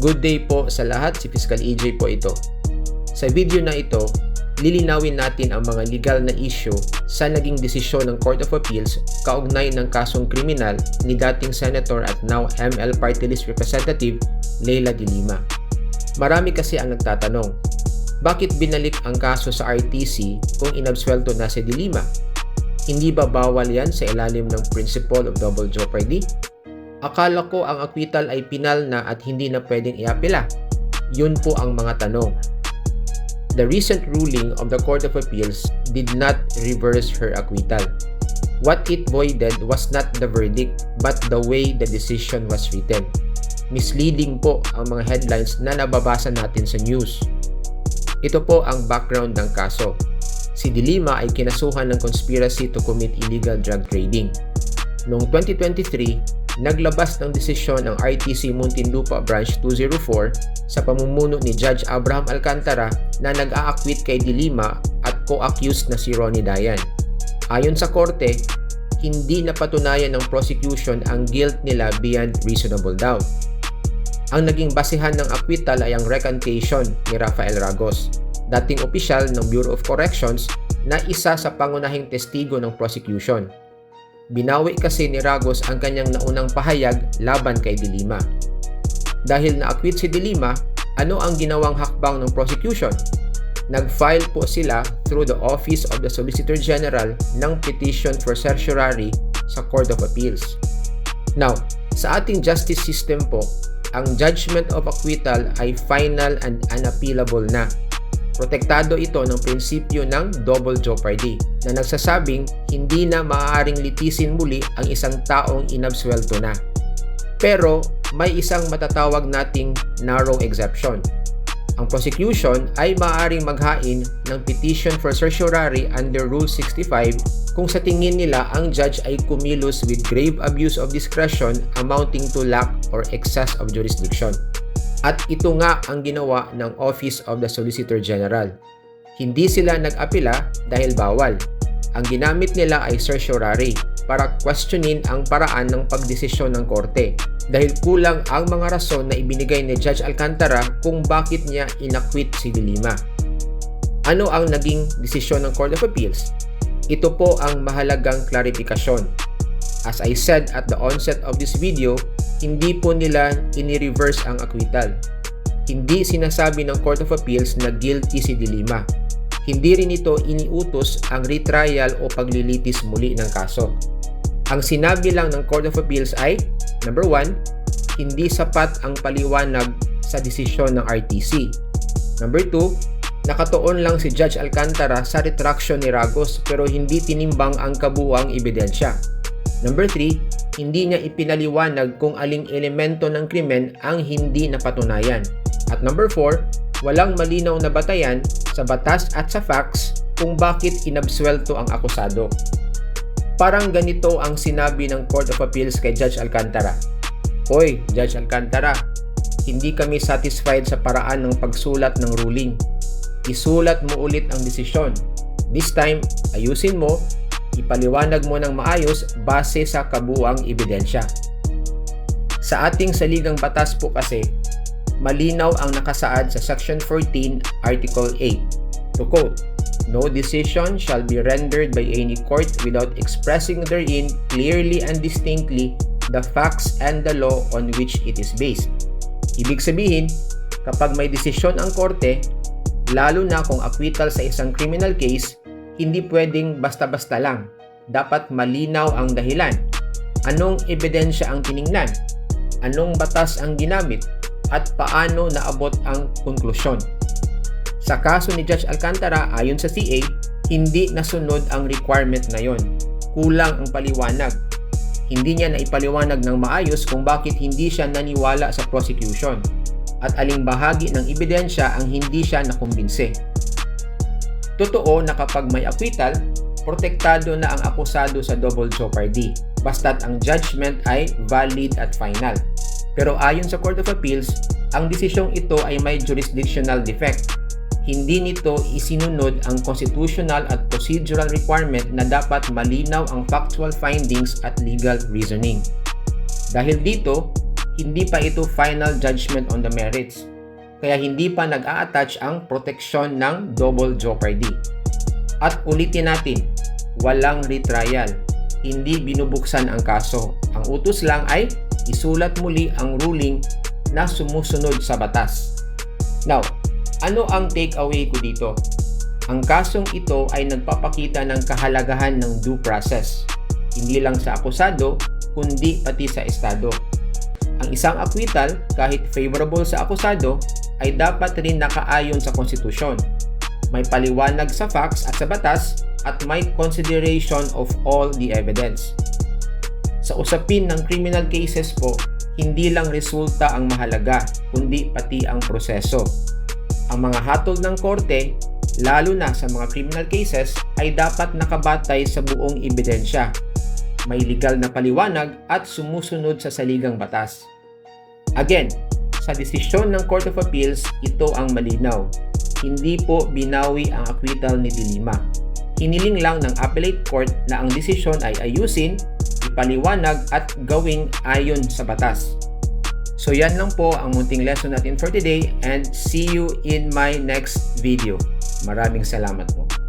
Good day po sa lahat, si Fiscal EJ po ito. Sa video na ito, lilinawin natin ang mga legal na issue sa naging desisyon ng Court of Appeals kaugnay ng kasong kriminal ni dating Senator at now ML Party List Representative Leila de Lima. Marami kasi ang nagtatanong, bakit binalik ang kaso sa RTC kung inabswelto na si de Lima? Hindi ba bawal yan sa ilalim ng principle of double jeopardy? Akala ko ang acquittal ay pinal na at hindi na pwedeng iapila. Yun po ang mga tanong. The recent ruling of the Court of Appeals did not reverse her acquittal. What it voided was not the verdict but the way the decision was written. Misleading po ang mga headlines na nababasa natin sa news. Ito po ang background ng kaso. Si Dilima ay kinasuhan ng conspiracy to commit illegal drug trading. Noong 2023, naglabas ng desisyon ang RTC Muntinlupa Branch 204 sa pamumuno ni Judge Abraham Alcantara na nag-a-acquit kay Dilima at co-accused na si Ronnie Dayan. Ayon sa korte, hindi napatunayan ng prosecution ang guilt nila beyond reasonable doubt. Ang naging basihan ng acquittal ay ang recantation ni Rafael Ragos, dating opisyal ng Bureau of Corrections na isa sa pangunahing testigo ng prosecution. Binawi kasi ni Ragos ang kanyang naunang pahayag laban kay Dilima. Dahil na-acquit si Dilima, ano ang ginawang hakbang ng prosecution? Nag-file po sila through the Office of the Solicitor General ng petition for certiorari sa Court of Appeals. Now, sa ating justice system po, ang judgment of acquittal ay final and unappealable na. Protektado ito ng prinsipyo ng double jeopardy na nagsasabing hindi na maaaring litisin muli ang isang taong inabswelto na. Pero may isang matatawag nating narrow exception. Ang prosecution ay maaaring maghain ng petition for certiorari under Rule 65 kung sa tingin nila ang judge ay kumilos with grave abuse of discretion amounting to lack or excess of jurisdiction. At ito nga ang ginawa ng Office of the Solicitor General. Hindi sila nag-apila dahil bawal. Ang ginamit nila ay certiorari para questionin ang paraan ng pagdesisyon ng korte dahil kulang ang mga rason na ibinigay ni Judge Alcantara kung bakit niya inakwit si Dilima. Ano ang naging desisyon ng Court of Appeals? Ito po ang mahalagang klarifikasyon. As I said at the onset of this video, hindi po nila ini-reverse ang acquittal. Hindi sinasabi ng Court of Appeals na guilty si Dilima. Hindi rin ito iniutos ang retrial o paglilitis muli ng kaso. Ang sinabi lang ng Court of Appeals ay, number 1, hindi sapat ang paliwanag sa desisyon ng RTC. Number 2, nakatuon lang si Judge Alcantara sa retraction ni Ragos pero hindi tinimbang ang kabuuang ebidensya. Number 3, hindi niya ipinaliwanag kung aling elemento ng krimen ang hindi napatunayan. At number 4, walang malinaw na batayan sa batas at sa facts kung bakit inabswelto ang akusado. Parang ganito ang sinabi ng Court of Appeals kay Judge Alcantara. Hoy, Judge Alcantara, hindi kami satisfied sa paraan ng pagsulat ng ruling. Isulat mo ulit ang desisyon. This time, ayusin mo, ipaliwanag mo ng maayos base sa kabuang ebidensya. Sa ating saligang batas po kasi, malinaw ang nakasaad sa Section 14, Article 8. To quote, No decision shall be rendered by any court without expressing therein clearly and distinctly the facts and the law on which it is based. Ibig sabihin, kapag may desisyon ang korte, lalo na kung acquittal sa isang criminal case, hindi pwedeng basta-basta lang. Dapat malinaw ang dahilan. Anong ebidensya ang tiningnan? Anong batas ang ginamit? At paano naabot ang konklusyon? Sa kaso ni Judge Alcantara, ayon sa CA, hindi nasunod ang requirement na yon. Kulang ang paliwanag. Hindi niya naipaliwanag ng maayos kung bakit hindi siya naniwala sa prosecution at aling bahagi ng ebidensya ang hindi siya nakumbinse. Totoo na kapag may acquittal, protektado na ang akusado sa double jeopardy basta't ang judgment ay valid at final. Pero ayon sa Court of Appeals, ang desisyong ito ay may jurisdictional defect hindi nito isinunod ang constitutional at procedural requirement na dapat malinaw ang factual findings at legal reasoning. Dahil dito, hindi pa ito final judgment on the merits. Kaya hindi pa nag-a-attach ang proteksyon ng double jeopardy. At ulitin natin, walang retrial. Hindi binubuksan ang kaso. Ang utos lang ay isulat muli ang ruling na sumusunod sa batas. Now, ano ang takeaway ko dito? Ang kasong ito ay nagpapakita ng kahalagahan ng due process. Hindi lang sa akusado, kundi pati sa estado. Ang isang acquittal, kahit favorable sa akusado, ay dapat rin nakaayon sa konstitusyon. May paliwanag sa facts at sa batas at may consideration of all the evidence. Sa usapin ng criminal cases po, hindi lang resulta ang mahalaga, kundi pati ang proseso. Ang mga hatol ng korte, lalo na sa mga criminal cases, ay dapat nakabatay sa buong ebidensya. May legal na paliwanag at sumusunod sa saligang batas. Again, sa desisyon ng Court of Appeals, ito ang malinaw. Hindi po binawi ang acquittal ni Dilima. Hiniling lang ng appellate court na ang desisyon ay ayusin, ipaliwanag at gawing ayon sa batas. So yan lang po ang munting lesson natin for today and see you in my next video. Maraming salamat po.